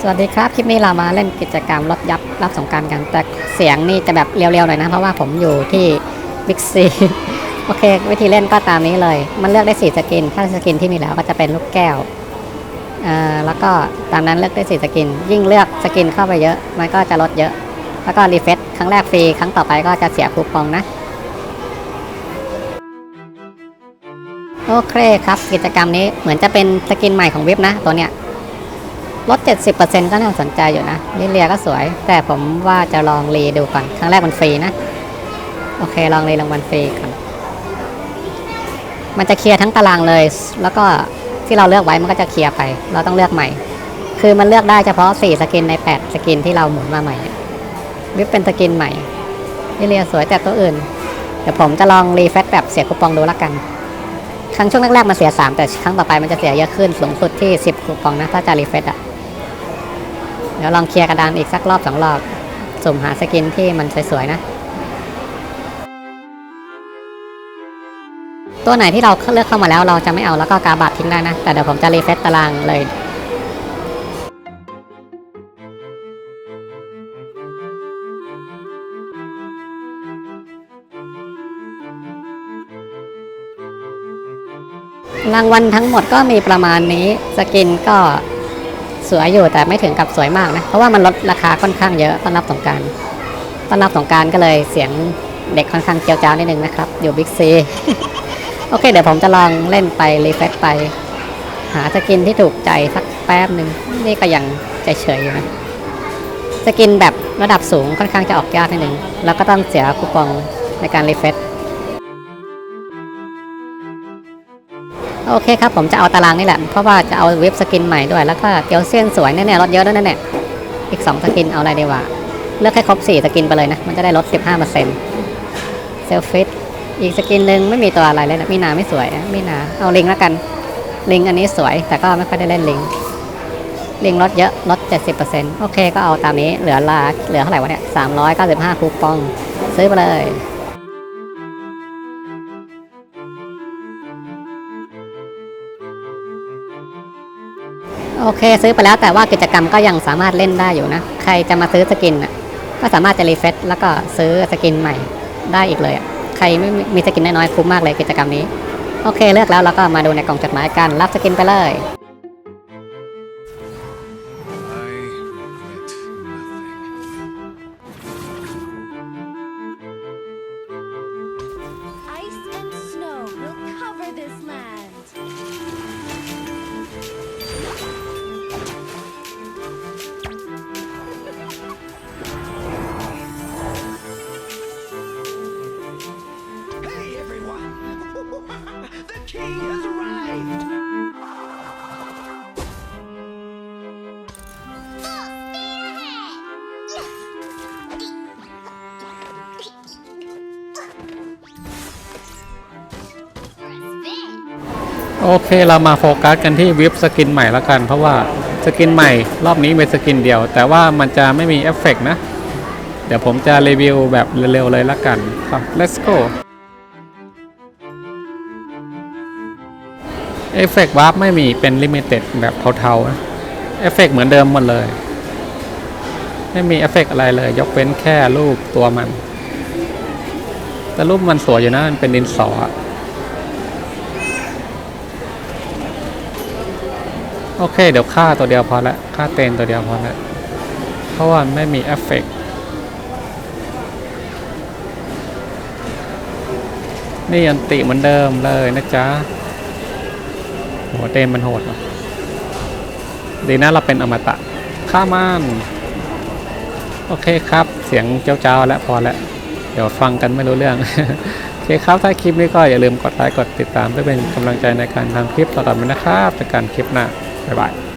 สวัสดีครับ คลิปนี้เรามาเล่นกิจกรรมรถยับรับสงการกัน แต่เสียงนี่จะแบบเรียวๆหน่อยนะ เพราะว่าผมอยู่ที่บิ๊กซีโอเค วิธีเล่นก็ตามนี้เลย มันเลือกได้4สกิน ถ้าสกินที่มีแล้วก็จะเป็นลูกแก้วเอ่อแล้วก็ตามนั้นเลือกได้4สกิน ยิ่งเลือกสกินเข้าไปเยอะ มันก็จะลดเยอะ แล้วก็รีเฟซครั้งแรกฟรี ครั้งต่อไปก็จะเสียคูปองนะโอเคครับ กิจกรรมนี้เหมือนจะเป็นสกินใหม่ของเว็บนะตัวเนี้ย ลด 70%ก็น่าสนใจอยู่นะลิเลียก็สวย แต่ผมว่าจะลองรีดูก่อน ครั้งแรกมันฟรีนะ โอเค ลองรีรางวัลฟรีก่อนมันจะเคลียร์ทั้งตารางเลย แล้วก็ที่เราเลือกไว้มันก็จะเคลียร์ไป เราต้องเลือกใหม่ คือมันเลือกได้เฉพาะ 4 สกินใน 8 สกินที่เราหมุนมาใหม่วิปเป็นสกินใหม่ลิเลียสวยแต่ตัวอื่น เดี๋ยวผมจะลองรีเฟซแบบเสียคูปองดูละกันครั้งช่วงแรกๆมันเสีย 3 แต่ครั้งต่อไปมันจะเสียเยอะขึ้นสูงสุดที่ 10คูปองนะถ้าจะรีเฟซอะ เดี๋ยวลองเคลียร์กระดานอีกสักรอบสองรอบ สุ่มหาสกินที่มันสวยๆนะ ตัวไหนที่เราเลือกเข้ามาแล้วเราจะไม่เอาแล้วก็กาบัตทิ้งได้นะ แต่เดี๋ยวผมจะรีเฟซตารางเลยรางวัลทั้งหมดก็มีประมาณนี้ สกินก็ สวยอยู่แต่ไม่ถึงกับสวยมากนะเพราะว่ามันลดราคาค่อนข้างเยอะต้อนรับสงการต้อนรับสงการก็เลยเสียงเด็กค่อนข้างเจียวจ้าวนิดนึงนะครับ อยู่บิ๊กซีโอเค เดี๋ยวผมจะลองเล่นไปรีเฟซไป หาสกินที่ถูกใจสักแป๊บหนึ่งนี่ก็ยังใจเฉยอยู่นะสกินแบบระดับสูงค่อนข้างจะออกยากนิดนึงแล้วก็ต้องเสียคูปองในการรีเฟซ โอเคครับผมจะเอาตารางนี่แหละ เพราะว่าจะเอาเว็บสกินใหม่ด้วย แล้วก็เตียวเซียนสวยแน่ๆลดเยอะด้วยแน่ๆอีก 2 สกินเอาอะไรดีวะเลือกให้ครบ 4 สกินไปเลยนะ มันจะได้ลด 15%เซลฟิตอีกสกินหนึ่งไม่มีตัวอะไรเลยนะมีนาไม่สวยมีนาเอาลิงแล้วกันลิงอันนี้สวยแต่ก็ไม่ค่อยได้เล่นลิงลิงลดเยอะลด 70%โอเคก็เอาตามนี้เหลือลาเหลือเท่าไหร่วะเนี่ย395คูปอง ซื้อไปเลย โอเค ซื้อไปแล้วแต่ว่ากิจกรรมก็ยังสามารถเล่นได้อยู่นะ ใครจะมาซื้อสกินก็สามารถจะรีเฟซแล้วก็ซื้อสกินใหม่ได้อีกเลยใครไม่มีมีสกินน้อยๆคุ้มมากเลยกิจกรรมนี้ โอเคเลือกแล้วเราก็มาดูในกล่องจดหมายกันรับสกินไปเลย king has arrived! โอเคเรามาโฟกัสกันที่วิปสกินใหม่ละกัน เพราะว่าสกินใหม่รอบนี้เป็นสกินเดียว แต่ว่ามันจะไม่มีเอฟเฟกต์นะ เดี๋ยวผมจะรีวิวแบบเร็วๆเลยละกันครับ let's go เอฟเฟกต์วาร์ปไม่มีเป็นลิมิเต็ดแบบเทาๆเอฟเฟกต์เหมือนเดิมหมดเลย ไม่มีเอฟเฟกต์อะไรเลย ยกเว้นแค่รูปตัวมัน แต่รูปมันสวยอยู่นะ มันเป็นดินสอโอเค เดี๋ยวค่าตัวเดียวพอละค่าเตนตัวเดียวพอละเพราะว่าไม่มีเอฟเฟกต์นี่ยันติเหมือนเดิมเลยนะจ๊ะ โหเตนมันโหดว่ะดีนะเราเป็นอมตะข้ามานโอเคครับ เสียงเจ้าๆแล้วพอแล้ว เดี๋ยวฟังกันไม่รู้เรื่อง โอเคครับ ถ้าคลิปนี้ก็อย่าลืมกดไลค์ กดติดตามเพื่อเป็นกำลังใจในการทำคลิปต่อๆไปนะครับจากการคลิปหน้า บ๊ายบาย